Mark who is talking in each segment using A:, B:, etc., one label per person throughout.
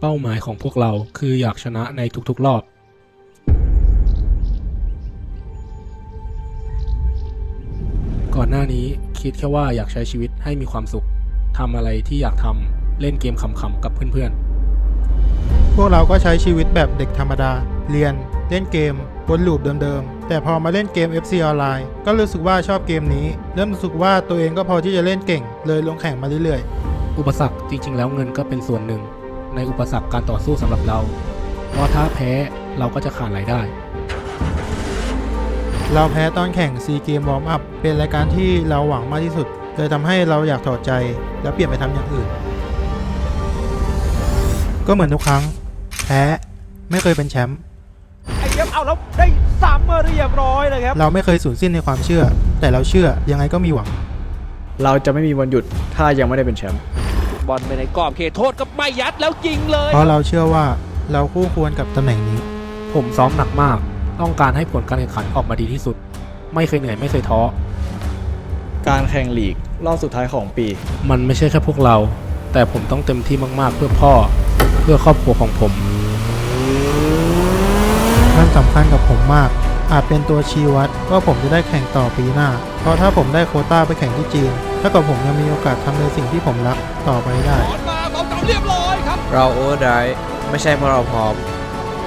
A: เป้าหมายของพวกเราคืออยากชนะในทุกๆรอบ ก่อนหน้านี้คิดแค่ว่าอยากใช้ชีวิตให้มีความสุขทำอะไรที่อยากทำเล่นเกมขำๆกับเพื่อน
B: พวกเราก็ใช้ชีวิตแบบเด็กธรรมดา เรียน เล่นเกมวนลูปเดิมๆ แต่พอมาเล่นเกม FC ออนไลน์ก็รู้สึกว่าชอบเกมนี้ เริ่มรู้สึกว่าตัวเองก็พอที่จะเล่นเก่ง เลยลงแข่งมาเรื่อย
A: ๆ อุปสรรคจริงๆ แล้วเงินก็เป็นส่วนหนึ่ง ในอุปสรรคการต่อสู้สำหรับเรา เพราะถ้าแพ้เราก็จะขาดรายได้
B: ๆเราแพ้ตอนแข่ง C เกมวอร์มอัพเป็นรายการที่เราหวังมากที่สุดเลยทำให้เราอยากถอดใจแล้วเปลี่ยนไปทำอย่างอื่น ก็เหมือนทุกครั้ง แพ้ไม่เคยเป็นแชมป์
C: ไอ้เย็บเอาแล้วได้ซ้ำมาเรียบร้อยเลยครับ
B: เราไม่เคยสูญสิ้นในความเชื่อ แต่เราเชื่อยังไงก็มีหวัง
D: เราจะไม่มีวันหยุดถ้ายังไม่ได้เป็นแชมป์
C: บอลไปในกรอบเขตโทษก็ไม่ยัดแล้วยิงเลย
B: เพราะเราเชื่อว่าเราคู่ควรกับตำแหน่งนี้
A: ผมซ้อมหนักมาก ต้องการให้ผลการแข่งขันออกมาดีที่สุด ไม่เคยเหนื่อยไม่เคยท้อ
D: การแข่งลีกรอบสุดท้ายของปี
A: มันไม่ใช่แค่พวกเรา แต่ผมต้องเต็มที่มาก ๆ เพื่อพ่อ เพื่อครอบครัวของผม
B: มันสำคัญกับผมมาก อาจเป็นตัวชี้วัดว่าผมจะได้แข่งต่อปีหน้า เพราะถ้าผมได้โควต้าไปแข่งที่จีน เท่ากับผมยังมีโอกาสทำในสิ่งที่ผมรักต่อไปได้
C: บอลมาบอลเก่าเรียบร้อยครับ
E: เราโอเวอร์ไดรฟ์ไม่ใช่เพราะเราพร้อม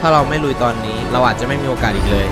E: ถ้าเราไม่ลุยตอนนี้เราอาจจะไม่มีโอกาสอีกเลย